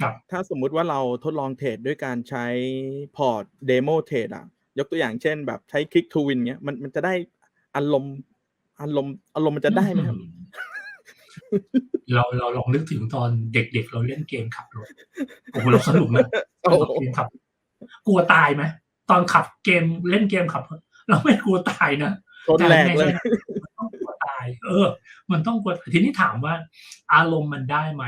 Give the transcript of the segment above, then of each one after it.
ครับถ้าสมมุติว่าเราทดลองเทรดด้วยการใช้พอร์ตเดโมเทรดอะยกตัวอย่างเช่น แบบใช้คลิกทูวินเงี้ยมันมันจะได้อารมณ์อารมณ์อารมณ์มันจะได้ไหมครับ เราเราลองนึกถึงตอนเด็กๆ เราเล่นเกมขับรถโอ้โหเราสนุกนะโอ้เราเกมขับ กลัวตายไหมตอนขับเกมเล่นเกมขับรถเราไม่กลัวตายนะชนแหลกเลยมันต้องกลัวตาย เออ มันต้องกลัวทีนี้ถามว่า อารมณ์มันได้ไหม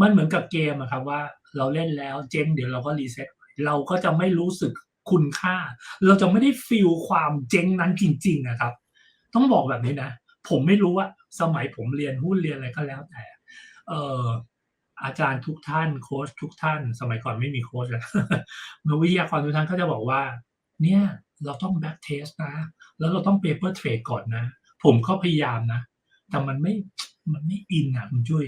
มันเหมือนกับเกมอะครับว่าเราเล่นแล้วเจ๊งเดี๋ยวเราก็รีเซ็ตเราก็จะไม่รู้สึกคุณค่า เราจะไม่ได้ฟีลความเจ๊งนั้นจริง ๆ นะครับ ต้องบอกแบบนี้นะ ผมไม่รู้ว่าสมัยผมเรียนหุ้นเรียนอะไรก็แล้วแต่ เอออาจารย์ทุกท่านโค้ชทุกท่าน สมัยก่อนไม่มีโค้ชอะนักวิทยากรทุกท่านก็จะบอกว่า เนี่ยเราต้องแบ็กเทสนะ แล้วเราต้องเปเปอร์เทรดก่อนนะ ผมก็พยายามนะ แต่มันไม่มันไม่อินอะคุณจุ้ย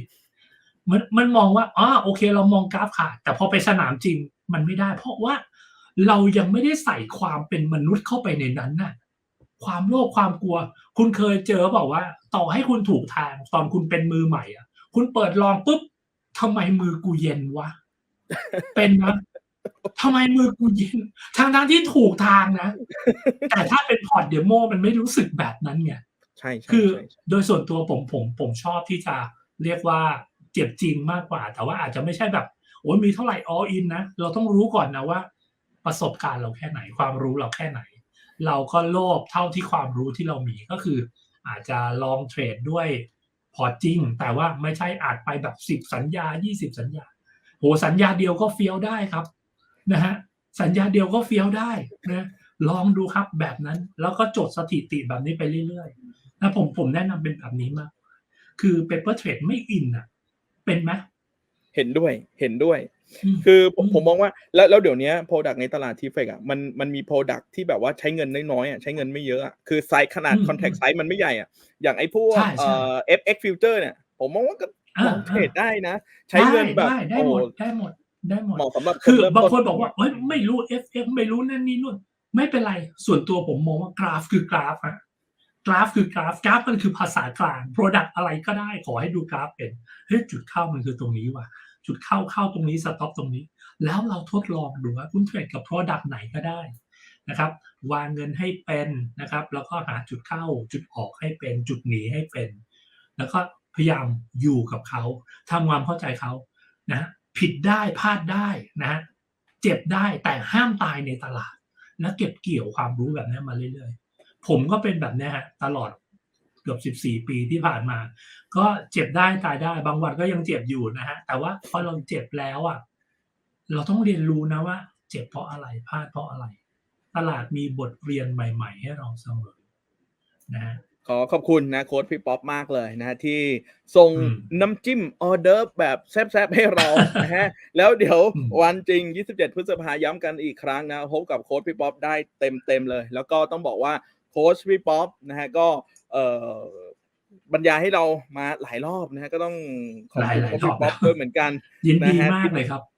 มันมันมองว่าอ๋อโอเค เรามองกราฟขาดแต่พอไปสนามจริงมันไม่ได้ เพราะว่าเรายังไม่ได้ใส่ความเป็นมนุษย์เข้าไปในนั้นน่ะ ความโลภความกลัว คุณเคยเจอบอกว่า ต่อให้คุณถูกทางตอนคุณเป็นมือใหม่อะ คุณเปิดลองปุ๊บทำไมมือกูเย็นวะเป็นนะทำไมมือกูเย็นทางทางๆที่ถูกทางนะ แต่ถ้าเป็นพอร์ตเดโมมันไม่รู้สึกแบบนั้นไงใช่ใช่คือใช่ใช่โดยส่วนตัวผมผมผมชอบที่จะเรียกว่า เจ็บจริงมากกว่า แต่ว่าอาจจะไม่ใช่แบบโอ้ยมีเท่าไหร่ all in นะ เราต้องรู้ก่อนนะว่า ประสบการณ์เราแค่ไหน ความรู้เราแค่ไหน เราก็โลภเท่าที่ความรู้ที่เรามีก็คือ อาจจะลองเทรดด้วยพอจริง แต่ว่าไม่ใช่อาจไปแบบสิบสัญญายี่สิบสัญญาโหสัญญาเดียวก็เฟี้ยวได้ครับนะฮะสัญญาเดียวก็เฟี้ยวได้นะลองดูครับแบบนั้น แล้วก็จดสถิติแบบนี้ไปเรื่อยๆนะผมผมแนะนำเป็นแบบนี้มาก คือ paper trade ไม่อินอะ เป็นไหมเห็นด้วยเห็นด้วยอืมคือผมอืมผมมองว่าแล้วแล้วเดี๋ยวนี้โปรดักในตลาดทีเฟกอะมันมันมีโปรดักที่แบบว่าใช้เงินน้อยๆอะใช้เงินไม่เยอะอะคือไซส์ขนาดอืมคอนแทคไซส์มันไม่ใหญ่อะอย่างไอ้พวกใช่ใช่เอ่อ FX filter เนี่ย ผมมองว่าก็อ่าลองเทรดได้นะ ใช้เงินแบบได้ได้โอ้หมดได้หมดได้หมดเหมาะสำหรับคือเริ่มบางต้คนบอกว่าเอ้ยไม่รู้ FF ไม่รู้นั่นนี่นู่นไม่เป็นไรส่วนตัวผมมองว่ากราฟคือกราฟฮะ กราฟคือกราฟกราฟมันคือภาษากลาง Product อะไรก็ได้ขอให้ดูกราฟเป็นเฮ้ยจุดเข้ามันคือตรงนี้ว่ะจุดเข้าเข้าตรงนี้สต็อปตรงนี้ แล้วเราทดลองดูว่าคุณเทรดกับ Product ไหนก็ได้นะครับวางเงินให้เป็นนะครับ แล้วก็หาจุดเข้าจุดออกให้เป็นจุดหนีให้เป็น แล้วก็พยายามอยู่กับเขาทำความเข้าใจเขานะผิดได้พลาดได้นะเจ็บได้แต่ห้ามตายในตลาด และเก็บเกี่ยวความรู้แบบนี้มาเรื่อยๆ ผมก็เป็นแบบนี้ฮะตลอดเกือบ 14 ปีที่ผ่านมา ก็เจ็บได้ตายได้ บางวันก็ยังเจ็บอยู่นะฮะ แต่ว่าพอเราเจ็บแล้วอะ เราต้องเรียนรู้นะว่า เจ็บเพราะอะไรพลาดเพราะอะไร ตลาดมีบทเรียนใหม่ ๆ ให้เราเสมอนะฮะขอขอบคุณนะโค้ดพี่ป๊อปมากเลยนะที่ส่งอืมน้ำจิ้มออเดอร์ฟแบบแซ่บๆให้เรานะฮะแล้วเดี๋ยวอืมวันจริง 27 พฤษภาย้ำกันอีกครั้งนะพบกับโค้ดพี่ป๊อปได้เต็มๆเลย แล้วก็ต้องบอกว่า โค้ชพี่ป๊อปนะฮะก็เอ่อบรรยายให้เรามาหลายรอบนะฮะก็ต้องขอบคุณหลายๆโค้ชพี่ป๊อปรอบด้วยเหมือนกันยินดีนะฮะมากเลยครับ